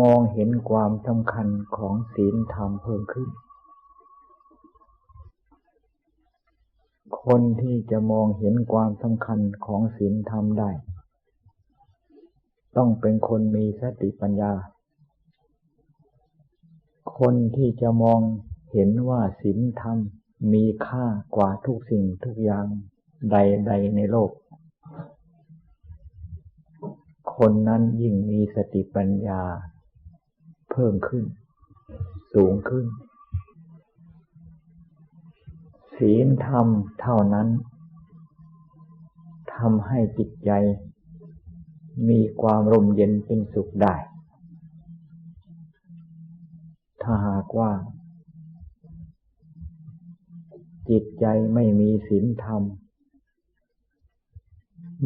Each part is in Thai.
มองเห็นความสำคัญของศีลธรรมเพิ่มขึ้น คนที่จะมองเห็นความสำคัญของศีลธรรมได้ ต้องเป็นคนมีสติปัญญา คนที่จะมองเห็นว่าศีลธรรมมีค่ากว่าทุกสิ่งทุกอย่างใดๆในโลก คนนั้นยิ่งมีสติปัญญา เพิ่มขึ้น สูงขึ้น ศีลธรรมเท่านั้นทำให้จิตใจ มีความร่มเย็นเป็นสุขได้ ถ้าหากว่า จิตใจไม่มีศีลธรรม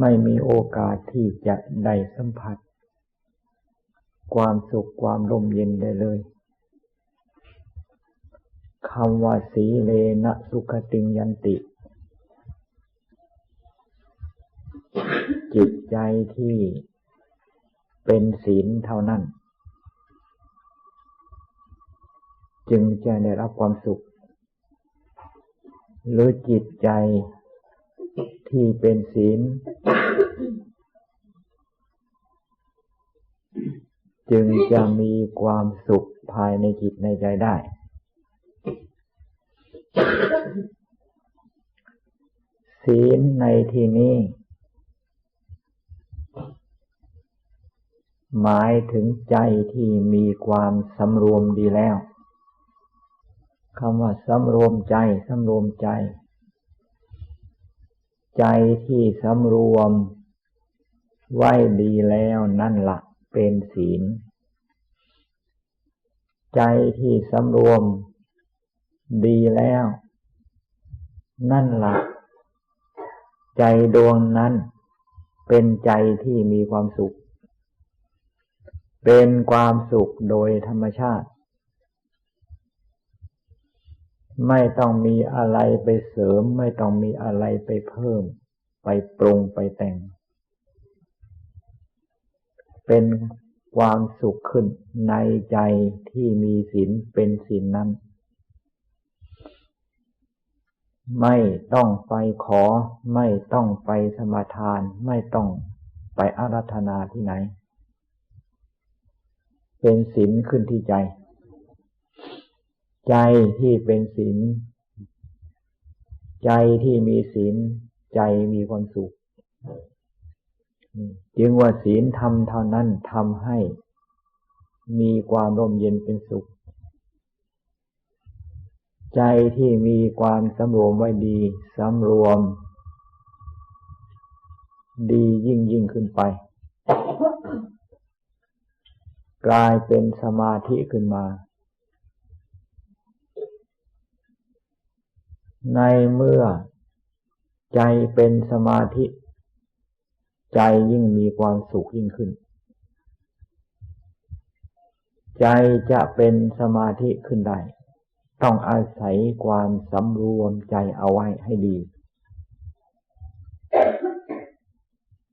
ไม่มีโอกาสที่จะได้สัมผัส ความสุขความร่มเย็นได้เลยคำว่าสีเลนะสุขติงยันติ จิตใจที่เป็นศีลเท่านั้น จึงจะได้รับความสุข หรือจิตใจที่เป็นศีล จึงจะมีความสุขภายในจิตในใจได้ ศีลในที่นี้ หมายถึงใจที่มีความสำรวมดีแล้วคำว่าสำรวมใจสำรวมใจ ใจที่สำรวม ไว้ดีแล้วนั่นละเป็นศีล ใจที่สำรวม ดีแล้ว นั่นหละใจดวงนั้น เป็นใจที่มีความสุข เป็นความสุขโดยธรรมชาติ ไม่ต้องมีอะไรไปเสริม ไม่ต้องมีอะไรไปเพิ่ม ไปปรุงไปแต่ง เป็น ความสุขขึ้นในใจที่มีศีลเป็นศีลนั้น ไม่ต้องไปขอ ไม่ต้องไปสมาทาน ไม่ต้องไปอารัธนาที่ไหน เป็นศีลขึ้นที่ใจ ใจที่เป็นศีลใจที่มีศีลใจมีความสุข จึงว่าศีลทำเท่านั้นทำให้มีความร่มเย็นเป็นสุข ใจที่มีความสำรวมไว้ดีสำรวม ดียิ่งยิ่งขึ้นไป กลายเป็นสมาธิขึ้นมา ในเมื่อใจเป็นสมาธิ ใจยิ่งมีความสุขยิ่งขึ้น ใจจะเป็นสมาธิขึ้นได้ ต้องอาศัยความสำรวมใจเอาไว้ให้ดี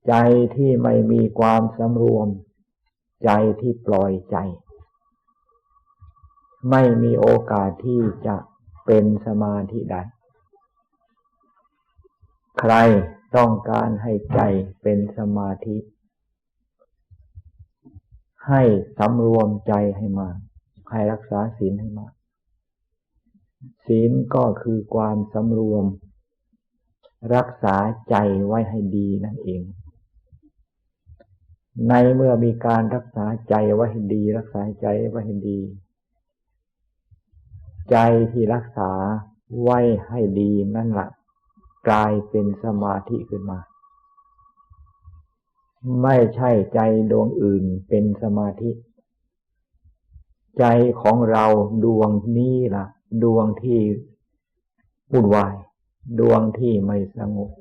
ใจที่ไม่มีความสำรวม ใจที่ปล่อยใจ ไม่มีโอกาสที่จะเป็นสมาธิได้ ใคร ต้องการให้ใจเป็นสมาธิ ให้สำรวมใจให้มากให้รักษาศีลให้มากศีลก็คือความสำรวม รักษาใจไว้ให้ดีนั่นเอง ในเมื่อมีการรักษาใจไว้ให้ดี รักษาใจไว้ให้ดี ใจที่รักษาไว้ให้ดีนั่นแหละ กลายเป็นสมาธิขึ้นมา ไม่ใช่ใจดวงอื่นเป็นสมาธิ ใจของเราดวงนี้ล่ะ ดวงที่วุ่นวาย ดวงที่ไม่สงบ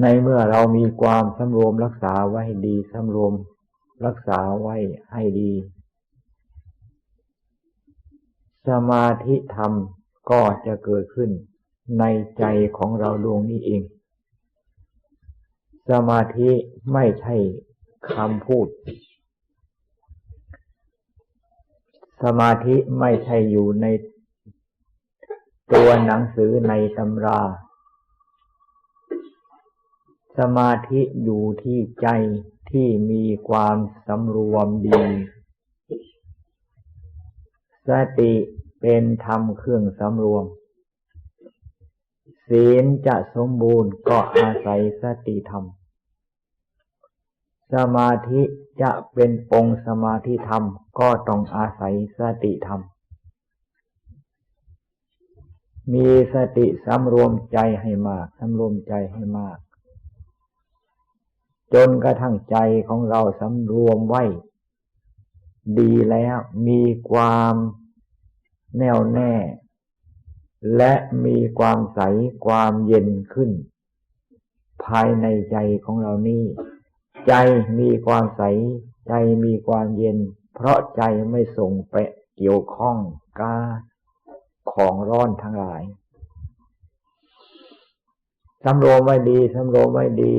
ในเมื่อเรามีความสำรวมรักษาไว้ดีสำรวมรักษาไว้ให้ดี สมาธิธรรม ก็จะเกิดขึ้นในใจของเราดวงนี้เอง สมาธิไม่ใช่คำพูด สมาธิไม่ใช่อยู่ในตัวหนังสือในตำรา สมาธิอยู่ที่ใจที่มีความสำรวมดี สติ เป็นธรรมเครื่องสำรวม ศีลจะสมบูรณ์ก็อาศัยสติธรรม สมาธิจะเป็นองค์สมาธิธรรมก็ต้องอาศัยสติธรรม มีสติสำรวมใจให้มากสำรวมใจให้มาก จนกระทั่งใจของเราสำรวมไว้ ดีแล้วมีความ แน่วแน่ และมีความใสความเย็นขึ้น ภายในใจของเรานี่ใจมีความใส ใจมีความเย็น เพราะใจไม่ส่งไปเกี่ยวข้องกาของร้อนทั้งหลายสำรวมไว้ดีสำรวมไว้ดี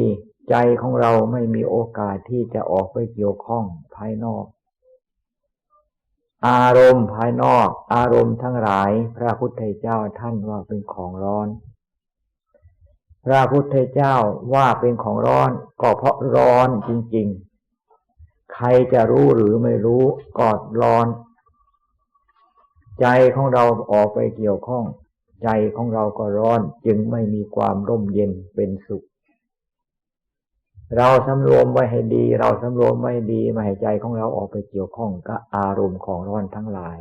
ใจของเราไม่มีโอกาสที่จะออกไปเกี่ยวข้องภายนอก อารมณ์ภายนอก อารมณ์ทั้งหลาย พระพุทธเจ้าท่านว่าเป็นของร้อน พระพุทธเจ้าว่าเป็นของร้อนก็เพราะร้อนจริง ๆ ใครจะรู้หรือไม่รู้กอดร้อน ใจของเราออกไปเกี่ยวข้อง ใจของเราก็ร้อนจึงไม่มีความร่มเย็นเป็นสุข เราสำรวมไว้ให้ดี เราสำรวมไว้ดีไม่ให้ใจของเราออกไปเกี่ยวข้องกับอารมณ์ของร้อนทั้งหลาย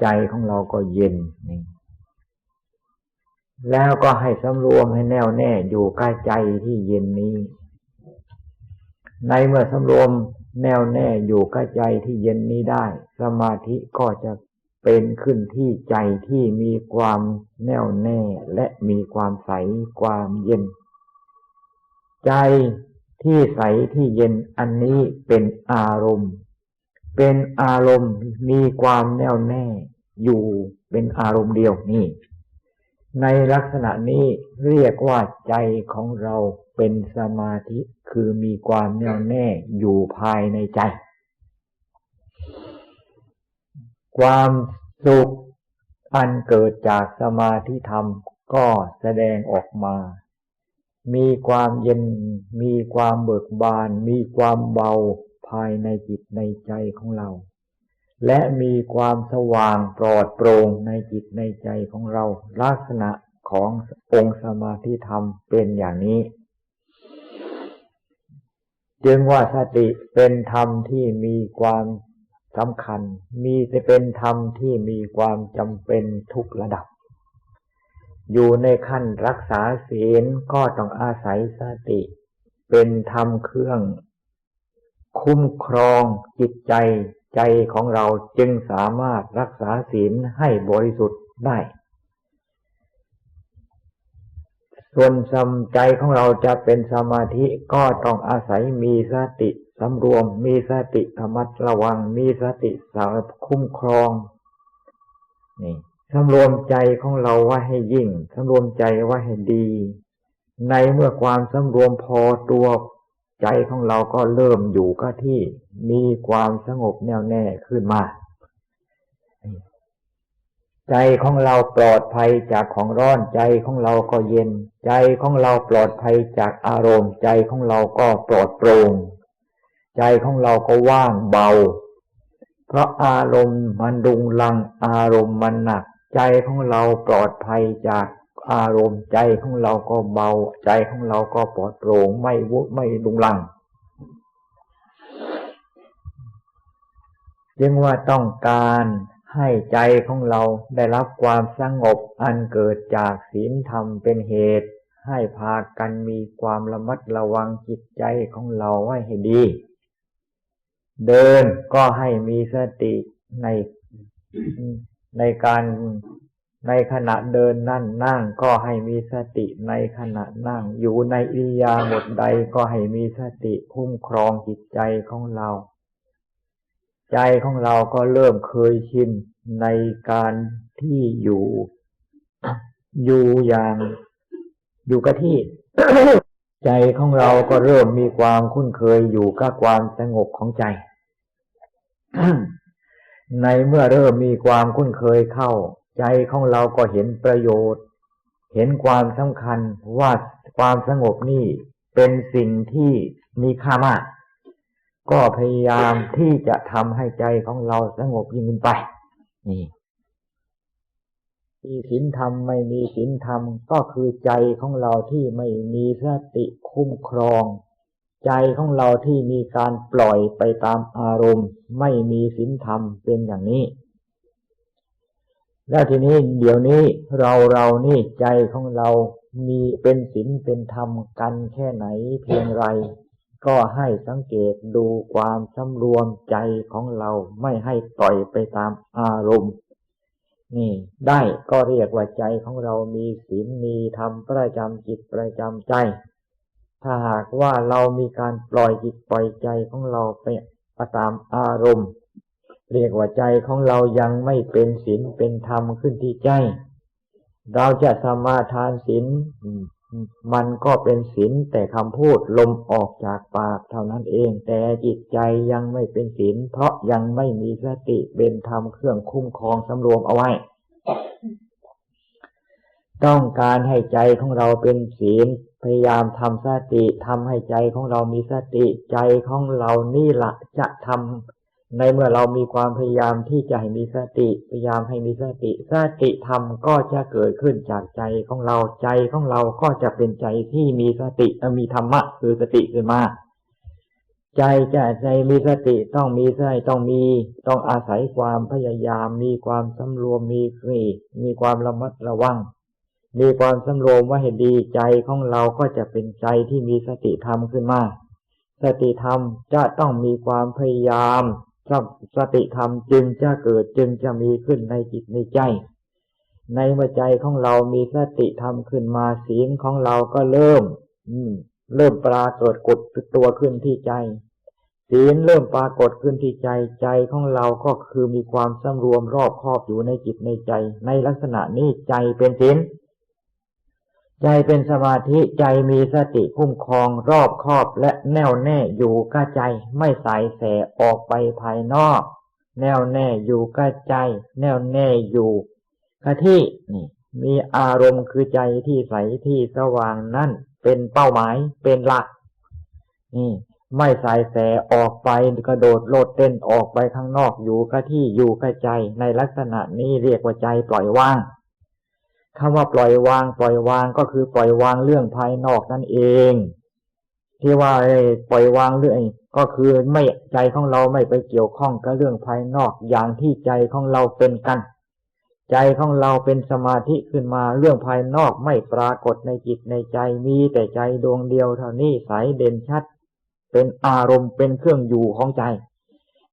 ใจของเราก็เย็นนี่แล้วก็ให้สำรวมให้แน่วแน่อยู่ใกล้ใจที่เย็นนี้ ในเมื่อสำรวมแน่วแน่อยู่ใกล้ใจที่เย็นนี้ได้ สมาธิก็จะเป็นขึ้นที่ใจที่มีความแน่วแน่และมีความใสความเย็น ใจที่ใสที่เย็นอันนี้เป็นอารมณ์ เป็นอารมณ์มีความแน่วแน่ อยู่เป็นอารมณ์เดียวนี่ ในลักษณะนี้เรียกว่าใจของเราเป็นสมาธิคือมีความแน่วแน่อยู่ภายในใจ ความสุขอันเกิดจากสมาธิธรรมก็แสดงออกมา มีความเย็น มีความเบิกบาน มีความเบาภายในจิตในใจของเรา และมีความสว่างปลอดโปร่งในจิตในใจของเรา ลักษณะขององค์สมาธิธรรมเป็นอย่างนี้ จึงว่าสติเป็นธรรมที่มีความสำคัญ มีจะเป็นธรรมที่มีความจำเป็นทุกระดับ อยู่ในขั้นรักษาศีลก็ต้องอาศัยสติ เป็นธรรมเครื่อง คุ้มครองจิตใจใจของเราจึงสามารถรักษาศีลให้บริสุทธิ์ได้ ส่วนสมใจของเราจะเป็นสมาธิก็ต้องอาศัยมีสติสำรวม มีสติธรรมัดระวัง มีสติสารคุ้มครอง นี่ สำรวมใจของเราไว้ให้ยิ่งสำรวมใจไว้ให้ดี ในเมื่อความสำรวมพอตัวใจของเราก็เริ่มอยู่กับที่มีความสงบแน่วแน่ขึ้นมา ใจของเราปลอดภัยจากของร้อนใจของเราก็เย็น ใจของเราปลอดภัยจากอารมณ์ ใจของเราก็ปลอดโปร่งใจของเราก็ว่างเบา เพราะอารมณ์มันดุงลังอารมณ์มันหนัก ใจของเราปลอดภัยจากอารมณ์ใจของเราก็เบา ใจของเราก็ปลอดโปร่งไม่วุไม่ดุงลังจึงว่าต้องการให้ใจของเราได้รับความสงบอันเกิดจากศีลธรรมเป็นเหตุ ให้พากันมีความระมัดระวังจิตใจของเราไว้ให้ดี เดินก็ให้มีสติใน ในการในขณะเดินนั่นนั่งก็ให้มีสติในขณะนั่ง อยู่ในอิยาบทใดก็ให้มีสติคุ้มครองจิตใจของเรา ใจของเราก็เริ่มเคยชินในการที่อยู่ อยู่อย่างอยู่กับที่ ใจของเราก็เริ่มมีความคุ้นเคยอยู่กับความสงบของใจ ในเมื่อเริ่มมีความคุ้นเคยเข้า ใจของเราก็เห็นประโยชน์ เห็นความสำคัญว่าความสงบนี่เป็นสิ่งที่มีค่ามาก ก็พยายามที่จะทำให้ใจของเราสงบยิ่งขึ้นไป นี่มีศีลธรรมไม่มีศีลธรรมก็คือใจของเราที่ไม่มีสติคุ้มครอง ใจของเราที่มีการปล่อยไปตามอารมณ์ ไม่มีศีลธรรมเป็นอย่างนี้ แล้วทีนี้เดี๋ยวนี้เราเรานี่ใจของเรามีเป็นศีลเป็นธรรมกันแค่ไหนเพียงไร ก็ให้สังเกตดูความสำรวมใจของเราไม่ให้ปล่อยไปตามอารมณ์นี่ได้ก็เรียกว่าใจของเรามีศีลมีธรรมประจำจิตประจำใจ ถ้าหากว่าเรามีการปล่อยจิตปล่อยใจของเราไปตามอารมณ์ เรียกว่าใจของเรายังไม่เป็นศีลเป็นธรรมขึ้นที่ใจ เราจะสมาทานศีลมันก็เป็นศีลแต่คำพูดลมออกจากปากเท่านั้นเอง แต่จิตใจยังไม่เป็นศีลเพราะยังไม่มีสติเป็นธรรมเครื่องคุ้มครองสำรวมเอาไว้ ต้องการให้ใจของเราเป็นศีล พยายามทำสติทำให้ใจของเรามีสติใจของเรานี่ละจะทำในเมื่อเรามีความพยายามที่จะให้มีสติพยายามให้มีสติสติธรรมก็จะเกิดขึ้นจากใจของเราใจของเราก็จะเป็นใจที่มีสติมีธรรมะคือสติขึ้นมาใจจะใจมีสติต้องมีใจต้องมีต้องอาศัยความพยายามมีความสำรวมมีมีมีความระมัดระวัง มีความสำรวมว่าเหตุดีใจของเราก็จะเป็นใจที่มีสติธรรมขึ้นมา สติธรรมจะต้องมีความพยายามสติธรรมจึงจะเกิดจึงจะมีขึ้นในจิตในใจ ในเมื่อใจของเรามีสติธรรมขึ้นมาศีลของเราก็เริ่ม อืม เริ่มปรากฏกดตัวขึ้นที่ใจศีลเริ่มปรากฏขึ้นที่ใจใจของเราก็คือมีความสำรวมรอบครอบอยู่ในจิตในใจ ในลักษณะนี้ใจเป็นศีล ใจเป็นสมาธิใจมีสติคุ้มครองรอบครอบและแน่วแน่อยู่กับใจไม่สายแสออกไปภายนอก แน่วแน่อยู่กับใจ แน่วแน่อยู่กับที่นี่ มีอารมณ์คือใจที่ใสที่สว่างนั่นเป็นเป้าหมายเป็นหลัก นี่ ไม่สายแสออกไปกระโดดโลดเต้นออกไปข้างนอกอยู่กับที่อยู่กับใจในลักษณะนี้เรียกว่าใจปล่อยว่าง คำว่าปล่อยวางปล่อยวางก็คือปล่อยวางเรื่องภายนอกนั่นเอง ที่ว่าปล่อยวางเรื่องก็คือไม่ใจของเราไม่ไปเกี่ยวข้องกับเรื่องภายนอกอย่างที่ใจของเราเป็นกัน ใจของเราเป็นสมาธิขึ้นมาเรื่องภายนอกไม่ปรากฏในจิตในใจมีแต่ใจดวงเดียวเท่านี้ใสเด่นชัด เป็นอารมณ์เป็นเครื่องอยู่ของใจ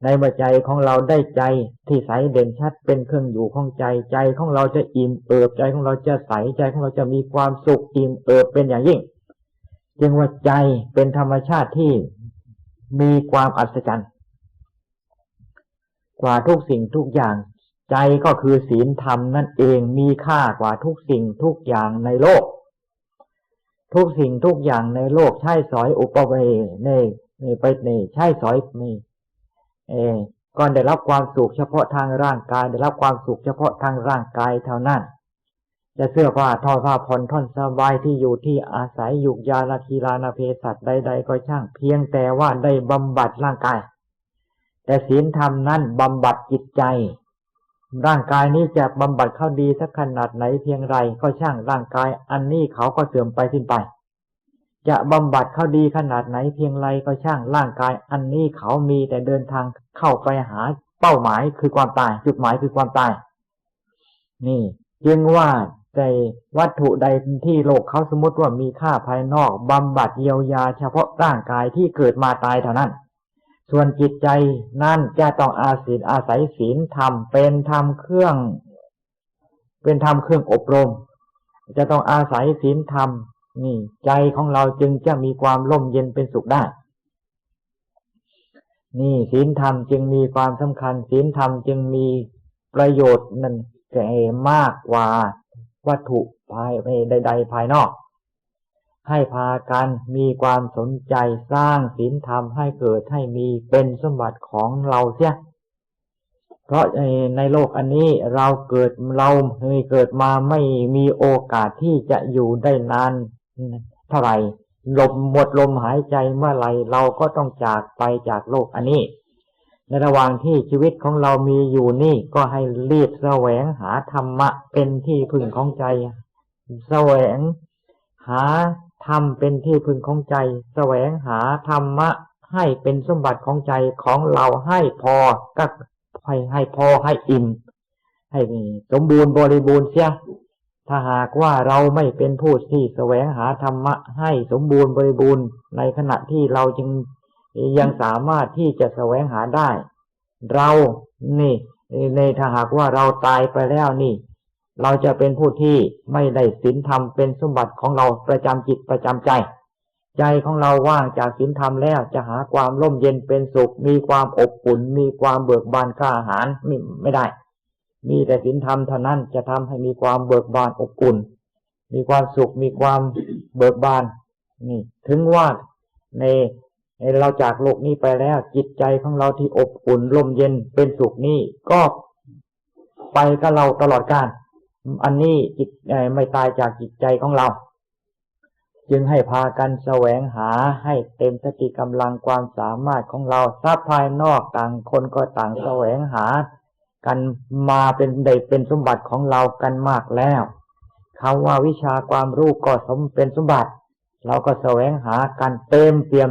ในเมื่อใจของเราได้ใจที่ใสเด่นชัดเป็นเครื่องอยู่ของใจใจของเราจะอิ่มเอิบใจของเราจะใสใจของเราจะมีความสุขอิ่มเอิบเป็นอย่างยิ่ง จึงว่าใจเป็นธรรมชาติที่มีความอัศจรรย์กว่าทุกสิ่งทุกอย่าง ใจก็คือศีลธรรมนั่นเองมีค่ากว่าทุกสิ่งทุกอย่างในโลก ทุกสิ่งทุกอย่างในโลกใช่สอยอุปเวเนเนไปเนใช่สอยไม่ เองก็ได้รับความสุขเฉพาะทางร่างกาย ได้รับความสุขเฉพาะทางร่างกายเท่านั้น จะเสื้อผ้าทอผ้าผ่อนท่อนสบายที่อยู่ที่อาศัยยุกยาลาคีลานาเพสัตใด ๆ ก็ช่าง เพียงแต่ว่าได้บำบัดร่างกาย แต่ศีลธรรมนั้นบำบัดจิตใจ ร่างกายนี้จะบำบัดเข้าดีสักขนาดไหนเพียงไรก็ช่างร่างกาย อันนี้เขาก็เสื่อมไปสิ้นไป จะบำบัดเขาดีขนาดไหนเพียงไรก็ช่างร่างกาย อันนี้เขามีแต่เดินทางเข้าไปหาเป้าหมายคือความตาย จุดหมายคือความตาย นี่จึงว่าในวัตถุใดที่โลกเขาสมมติว่ามีค่าภายนอกบำบัดเยียวยา เฉพาะร่างกายที่เกิดมาตายเท่านั้น ส่วนจิตใจนั่นจะต้องอาศัยอาศัยศีลธรรมเป็นธรรมเครื่อง เป็นธรรมเครื่องอบรม จะต้องอาศัยศีลธรรม นี่ใจของเราจึงจะมีความร่มเย็นเป็นสุขได้ นี่ศีลธรรมจึงมีความสำคัญ ศีลธรรมจึงมีประโยชน์นั้นแก่มากกว่าวัตถุภายในใด ๆ ภายนอก ให้พากันมีความสนใจสร้างศีลธรรมให้เกิดให้มีเป็นสมบัติของเราเสียเพราะในโลกอันนี้เราเกิดเราเคยเกิดมาไม่มีโอกาสที่จะอยู่ได้นาน เท่าไหร่ลมหมดลมหายใจเมื่อไหร่เราก็ต้องจากไปจากโลกอันนี้ ในระหว่างที่ชีวิตของเรามีอยู่นี่ก็ให้รีบแสวงหาธรรมะเป็นที่พึ่งของใจ แสวงหาธรรมเป็นที่พึงของใจ แสวงหาธรรมะ ให้เป็นสมบัติของใจของเราให้พอก็ให้ให้พอให้อิ่มให้สมบูรณ์บริบูรณ์เสีย ถ้าหากว่าเราไม่เป็นผู้ที่แสวงหาธรรมะให้สมบูรณ์บริบูรณ์ ในขณะที่เราจึงยังสามารถที่จะแสวงหาได้ เรานี่ ในถ้าหากว่าเราตายไปแล้วนี่ เราจะเป็นผู้ที่ไม่ได้ศีลธรรมเป็นสมบัติของเราประจำจิตประจำใจ ใจของเราว่างจากศีลธรรมแล้วจะหาความร่มเย็นเป็นสุข มีความอบอุ่น มีความเบิกบานกล้าหาญไม่ไม่ได้ มีแต่ศีลธรรมเท่านั้นจะทำให้มีความเบิกบานอบอุ่น มีความสุขมีความเบิกบานนี่ถึงว่าในในเราจากโลกนี้ไปแล้ว จิตใจของเราที่อบอุ่นร่มเย็นเป็นสุขนี่ก็ไปกับเราตลอดกาลอันนี้จิตไม่ตายจากจิตใจของเรา จึงให้พากันแสวงหาให้เต็มสติกำลังความสามารถของเราทรัพย์ภายนอกต่างคนก็ต่างแสวงหา กันมาเป็นได้เป็นสมบัติของเรากันมากแล้วคำว่าวิชาความรู้ก็สมเป็นสมบัติ เราก็แสวงหากันเต็มเปี่ยม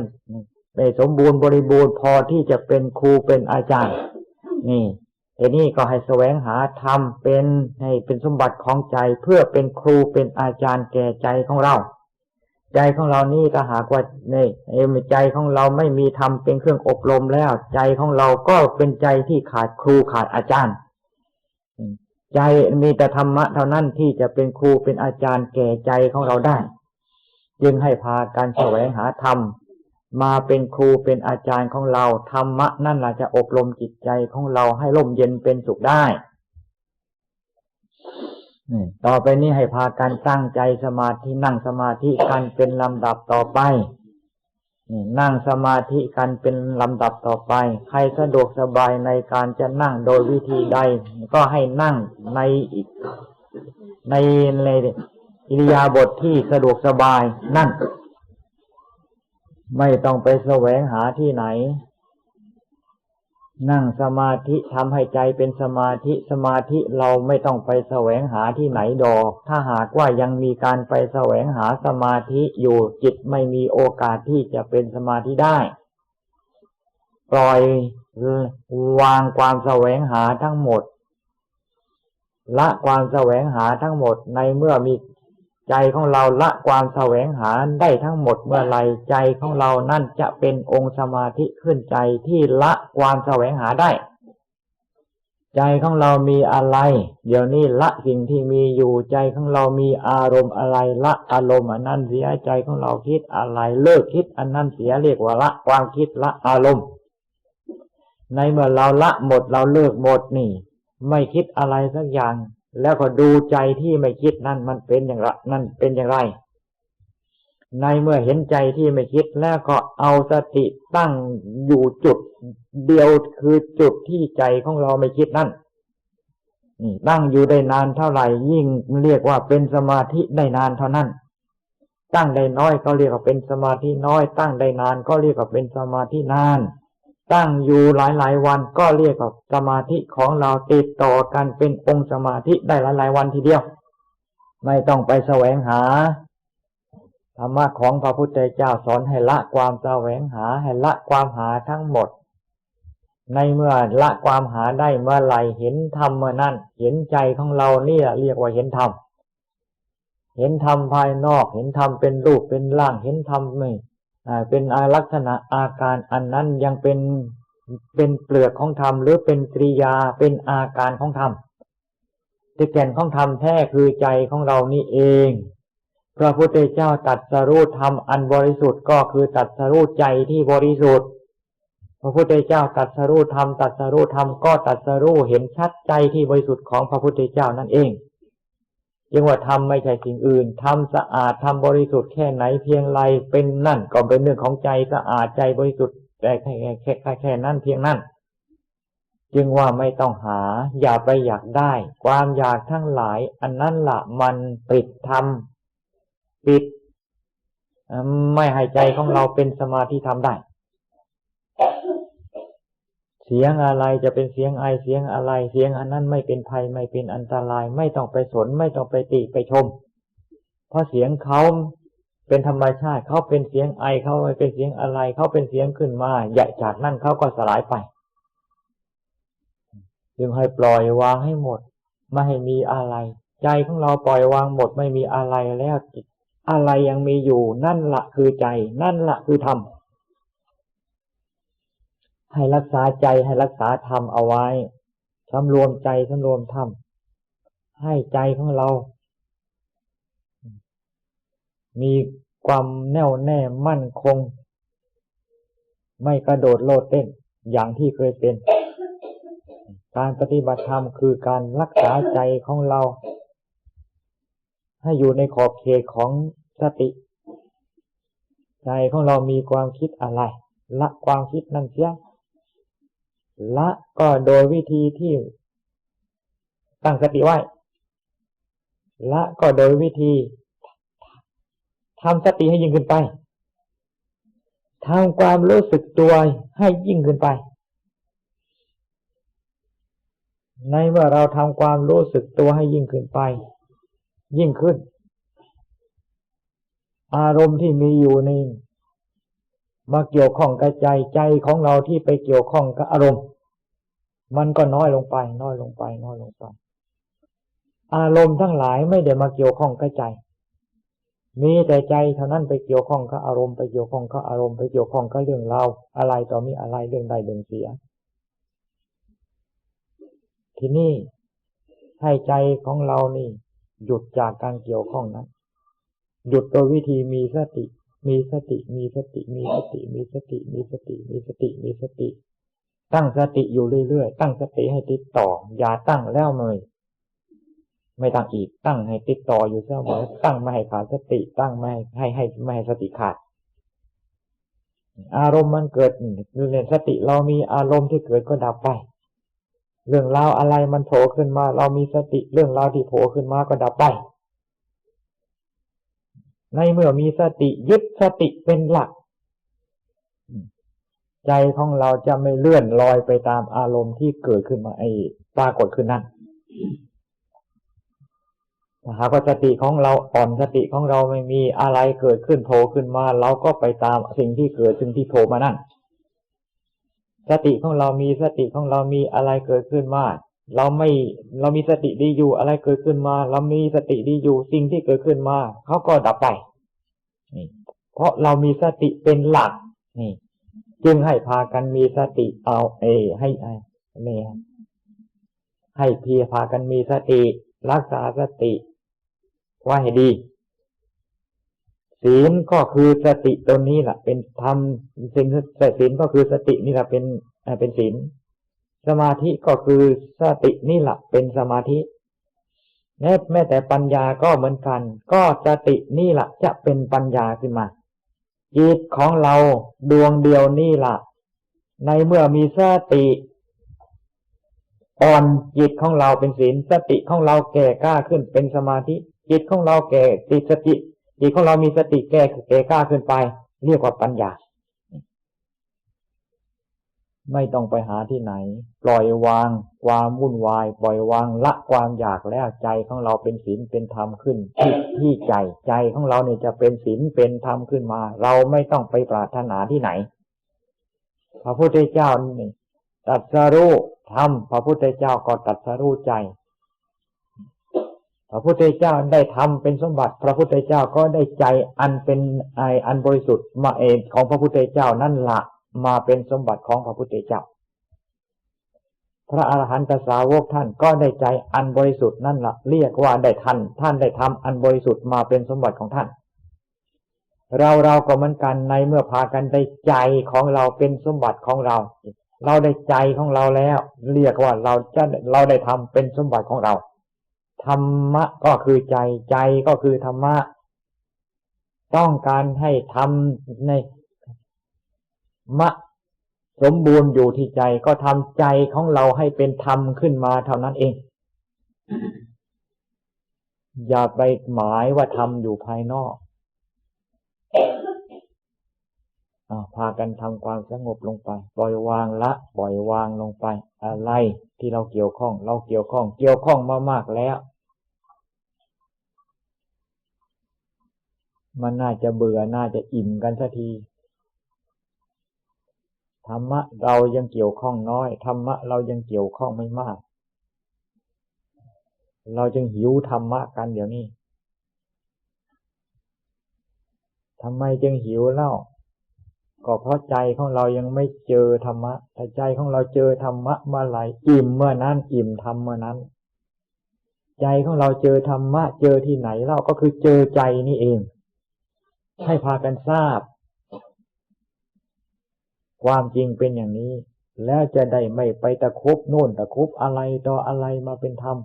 ไปสมบูรณ์บริบูรณ์พอที่จะเป็นครูเป็นอาจารย์ นี่ทีนี้ก็ให้แสวงหาธรรมเป็นให้เป็นสมบัติของใจเพื่อเป็นครูเป็นอาจารย์แก่ใจของเรา ใจของเรานี่ถ้าหากว่านี่ใจของเราไม่มีธรรมเป็นเครื่องอบรมแล้ว ใจของเราก็เป็นใจที่ขาดครูขาดอาจารย์ ใจมีแต่ธรรมะเท่านั้นที่จะเป็นครูเป็นอาจารย์แก่ใจของเราได้ จึงให้พาการแสวงหาธรรมมาเป็นครูเป็นอาจารย์ของเราธรรมะนั่นแหละจะอบรมจิตใจของเราให้ร่มเย็นเป็นสุขได้ ต่อไปนี้ให้พาการตั้งใจสมาธินั่งสมาธิกันเป็นลำดับต่อไปนั่งสมาธิกันเป็นลำดับต่อไป ใครสะดวกสบายในการจะนั่งโดยวิธีใด ก็ให้นั่งในในในอิริยาบถทที่สะดวกสบายนั่น ไม่ต้องไปแสวงหาที่ไหน นั่งสมาธิทำให้ใจเป็นสมาธิสมาธิเราไม่ต้องไปแสวงหาที่ไหนดอก ถ้าหากว่ายังมีการไปแสวงหาสมาธิอยู่จิตไม่มีโอกาสที่จะเป็นสมาธิได้ ปล่อยวางความแสวงหาทั้งหมด ละความแสวงหาทั้งหมดในเมื่อมี ใจของเราละความแสวงหาได้ทั้งหมดเมื่อไรใจของเรานั่นจะเป็นองค์สมาธิขึ้นใจที่ละความแสวงหาได้ ใจของเรามีอะไร เดี๋ยวนี้ละสิ่งที่มีอยู่ใจของเรามีอารมณ์อะไร ละอารมณ์อันนั้นเสียใจของเราคิดอะไร เลิกคิดอันนั้นเสียเรียกว่าละความคิดละอารมณ์ ในเมื่อเราละหมดเราเลิกหมดนี่ ไม่คิดอะไรสักอย่าง แล้วก็ดูใจที่ไม่คิดนั่นมันเป็นอย่างไรนั่นเป็นอย่างไร ในเมื่อเห็นใจที่ไม่คิดแล้วก็เอาสติตั้งอยู่จุด เดียวคือจุดที่ใจของเราไม่คิดนั่นนี่ตั้งอยู่ได้นานเท่าไหร่ยิ่งเรียกว่าเป็นสมาธิได้นานเท่านั้น ตั้งได้น้อยก็เรียกว่าเป็นสมาธิน้อย ตั้งได้นานก็เรียกว่าเป็นสมาธินาน ตั้งอยู่หลายๆ วันก็เรียกว่าสมาธิของเราติดต่อกันเป็นองค์สมาธิได้หลายๆวันทีเดียว ไม่ต้องไปแสวงหาธรรมะของพระพุทธเจ้าสอนให้ละความแสวงหาให้ละความหาทั้งหมด ในเมื่อละความหาได้เมื่อไหร่เห็นธรรมเมื่อนั้นเห็นใจของเราเนี่ยเรียกว่าเห็นธรรมเห็นธรรมภายนอก เห็นธรรมเป็นรูปเป็นร่าง เห็นธรรมไม่ เป็นอาลักษณะอาการอันนั้นยังเป็นเป็นเปลือกของธรรมหรือเป็นกริยาเป็นอาการของธรรมที่แก่นของธรรมแท้คือใจของเรานี่เอง พระพุทธเจ้าตัดสรู้ธรรมอันบริสุทธิ์ก็คือตัดสรู้ใจที่บริสุทธิ์ พระพุทธเจ้าตัดสรู้ธรรมตัดสรู้ธรรมก็ตัดสรู้เห็นชัดใจที่บริสุทธิ์ของพระพุทธเจ้านั่นเอง จึงว่าทำไม่ใช่สิ่งอื่นทำสะอาดทำบริสุทธิ์แค่ไหนเพียงไรเป็นนั่นก็เป็นเรื่องของใจสะอาดใจบริสุทธิ์แต่แค่แค่แค่แค่นั้นเพียงนั้นจึงว่าไม่ต้องหา อย่าไปอยากได้ ความอยากทั้งหลาย อันนั้นละมันปิดทำปิด ไม่ให้ใจของเราเป็นสมาธิทำได้ เสียงอะไรจะเป็นเสียงไอเสียงอะไร เสียงอันนั้นไม่เป็นภัยไม่เป็นอันตราย ไม่ต้องไปสนไม่ต้องไปติไปชม เพราะเสียงเขาเป็นธรรมชาติเขาเป็นเสียงไอเขาเป็นเสียงอะไรเขาเป็นเสียงขึ้นมาใหญ่จากนั้นเขาก็สลายไปจึงให้ปล่อยวางให้หมด ไม่ให้มีอะไร ใจของเราปล่อยวางหมดไม่มีอะไรแล้วอะไรยังมีอยู่ นั่นละคือใจ นั่นละคือธรรม ให้รักษาใจให้รักษาธรรมเอาไว้สำรวมใจสำรวมธรรมให้ใจของเรา มีความแน่วแน่มั่นคง ไม่กระโดดโลดเต้นอย่างที่เคยเป็น การปฏิบัติธรรมคือการรักษาใจของเรา ให้อยู่ในขอบเขตของสติ ใจของเรามีความคิดอะไร ละความคิดนั่นเสีย ละก็โดยวิธีที่ตั้งสติไว้ละก็โดยวิธีทำสติให้ยิ่งขึ้นไปทำความรู้สึกตัวให้ยิ่งขึ้นไป ในเมื่อเราทำความรู้สึกตัวให้ยิ่งขึ้นไป ยิ่งขึ้น อารมณ์ที่มีอยู่ใน มาเกี่ยวข้องกับใจใจของเราที่ไปเกี่ยวข้องกับอารมณ์ มันก็น้อยลงไป น้อยลงไป น้อยลงไป อารมณ์ทั้งหลายไม่ได้มาเกี่ยวข้องกับใจ มีแต่ใจเท่านั้นไปเกี่ยวข้องกับอารมณ์ไปเกี่ยวข้องกับอารมณ์ไปเกี่ยวข้องกับเรื่องเราอะไรต่อมีอะไรเรื่องใดเรื่องเสีย ทีนี้ให้ใจของเรานี่ หยุดจากการเกี่ยวข้องนั้นหยุดโดยวิธีมีสติ มีสติ มีสติ มีสติ มีสติ มีสติ มีสติ มีสติ ตั้งสติอยู่เรื่อยๆ ตั้งสติให้ติดต่อ อย่าตั้งแล้วเลย ไม่ตั้งอีก ตั้งให้ติดต่ออยู่เสมอ ตั้งไม่ให้ขาดสติ ตั้งไม่ให้ให้ไม่ให้สติขาด อารมณ์มันเกิดเรียนสติเรามีอารมณ์ที่เกิดก็ดับไป เรื่องราวอะไรมันโผล่ขึ้นมา เรามีสติ เรื่องราวที่โผล่ขึ้นมาก็ดับไป ในเมื่อมีสติยึดสติเป็นหลัก ใจของเราจะไม่เลื่อนลอยไปตามอารมณ์ที่เกิดขึ้นมาไอ้ปรากฏขึ้นนั่นหากว่าสติของเราอ่อนสติของเราไม่มีอะไรเกิดขึ้นโผล่ขึ้นมาเราก็ไปตามสิ่งที่เกิดสิ่งที่โผล่มานั่นสติของเรามีสติของเรามีอะไรเกิดขึ้นมา เราไม่เรามีสติดีอยู่อะไรเกิดขึ้นมา เรามีสติดีอยู่สิ่งที่เกิดขึ้นมาเขาก็ดับไปนี่เพราะเรามีสติเป็นหลักนี่ จึงให้พากันมีสติเอาเอ ให้นี่ให้เพียพากันมีสติ รักษาสติไว้ให้ดี ศีลก็คือสติตัวนี้แหละเป็นธรรมสิ่งศีลก็คือสตินี่แหละเป็นเป็นศีล สมาธิก็คือสตินี่แหละเป็นสมาธิแม้แม้แต่ปัญญาก็เหมือนกัน ก็สตินี่แหละจะเป็นปัญญาขึ้นมา จิตของเราดวงเดียวนี่แหละในเมื่อมีสติอ่อนจิตของเราเป็นศีลสติของเราแก่กล้าขึ้นเป็นสมาธิ จิตของเราแก่ติดสติจิตของเรามีสติแก่แก่กล้าขึ้นไป เรียกว่าปัญญา ไม่ต้องไปหาที่ไหน ปล่อยวาง ความวุ่นวาย ปล่อยวางละความอยากแล้วใจของเราเป็นศีลเป็นธรรมขึ้นที่ที่ใจใจของเราเนี่ยจะเป็นศีลเป็นธรรมขึ้นมา เราไม่ต้องไปปรารถนาที่ไหน พระพุทธเจ้านี่ตัดสรู้ธรรมพระพุทธเจ้าก็ตัดสรู้ใจ พระพุทธเจ้าได้ทำเป็นสมบัติ พระพุทธเจ้าก็ได้ใจอันเป็นไออันบริสุทธิ์มาเองของพระพุทธเจ้านั่นละ มาเป็นสมบัติของพระพุทธเจ้า พระอาหารหันตสาวกท่านก็ได้ใจอันบริสุทธิ์นั่นละเรียกว่าได้ทันท่านได้ทำอันบริสุทธิ์มาเป็นสมบัติของท่าน เราเราก็เหมือนกันในเมื่อพากันได้ใจของเราเป็นสมบัติของเรา เราได้ใจของเราแล้ว เรียกว่าเราจะเราได้ทำเป็นสมบัติของเราธรรมะก็คือใจใจก็คือธรรมะ ต้องการให้ทำใน มะสมบูรณ์อยู่ที่ใจก็ทำใจของเราให้เป็นธรรมขึ้นมาเท่านั้นเอง อย่าไปหมายว่าธรรมอยู่ภายนอกอพากันทำความสงบลงไป ปล่อยวางละ ปล่อยวางลงไป อะไรที่เราเกี่ยวข้อง เราเกี่ยวข้อง เกี่ยวข้องมามากแล้ว มันน่าจะเบื่อน่าจะอิ่มกันสักที ธรรมะเรายังเกี่ยวข้องน้อยธรรมะเรายังเกี่ยวข้องไม่มาก เราจึงหิวธรรมะกันเดี๋ยวนี้ทำไมจึงหิวเล่า ก็เพราะใจของเรายังไม่เจอธรรมะถ้าใจของเราเจอธรรมะเมื่อไหร่อิ่มเมื่อนั้น อิ่มธรรมเมื่อนั้น ใจของเราเจอธรรมะ เจอที่ไหนเล่าก็คือเจอใจนี่เอง ให้พากันทราบ ความจริงเป็นอย่างนี้ แล้วจะได้ไม่ไปตะคบโน่นตะคบอะไรต่ออะไรมาเป็นธรรม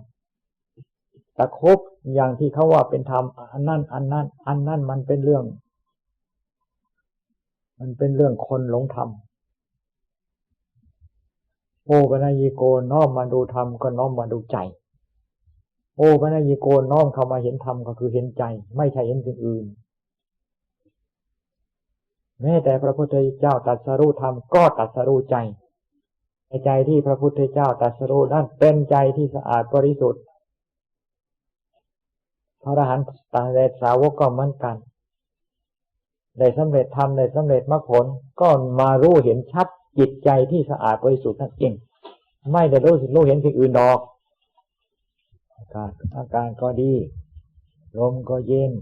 ตะคบอย่างที่เขาว่าเป็นธรรมอันนั้นอันนั้นอันนั้นมันเป็นเรื่อง มันเป็นเรื่องคนหลงธรรมโอปัญญิโกน้อมมาดูธรรมก็น้อมมาดูใจ โอปัญญิโกน้อมเข้ามาเห็นธรรมก็คือเห็นใจ ไม่ใช่เห็นสิ่งอื่น แม้แต่พระพุทธเจ้าตรัสรู้ธรรมก็ตรัสรู้ใจใจที่พระพุทธเจ้าตรัสรู้นั้นเป็นใจที่สะอาดบริสุทธิ์พระอรหันต์ตาเดชสาวกก็เหมือนกันได้สำเร็จธรรมได้สำเร็จมรรคผลก็มารู้เห็นชัดจิตใจที่สะอาดบริสุทธิ์นั่นเองไม่ได้รู้สิรู้เห็นสิ่งอื่นดอก อากาศอาการก็ดี ลมก็เย็น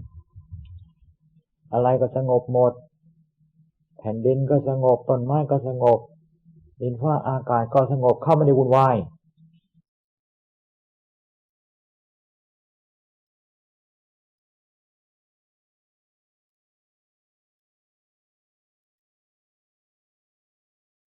อะไรก็สงบหมด แผ่นดินก็สงบต้นไม้ก็สงบดินฟ้าอากาศก็สงบเข้าไม่ได้วุ่นวาย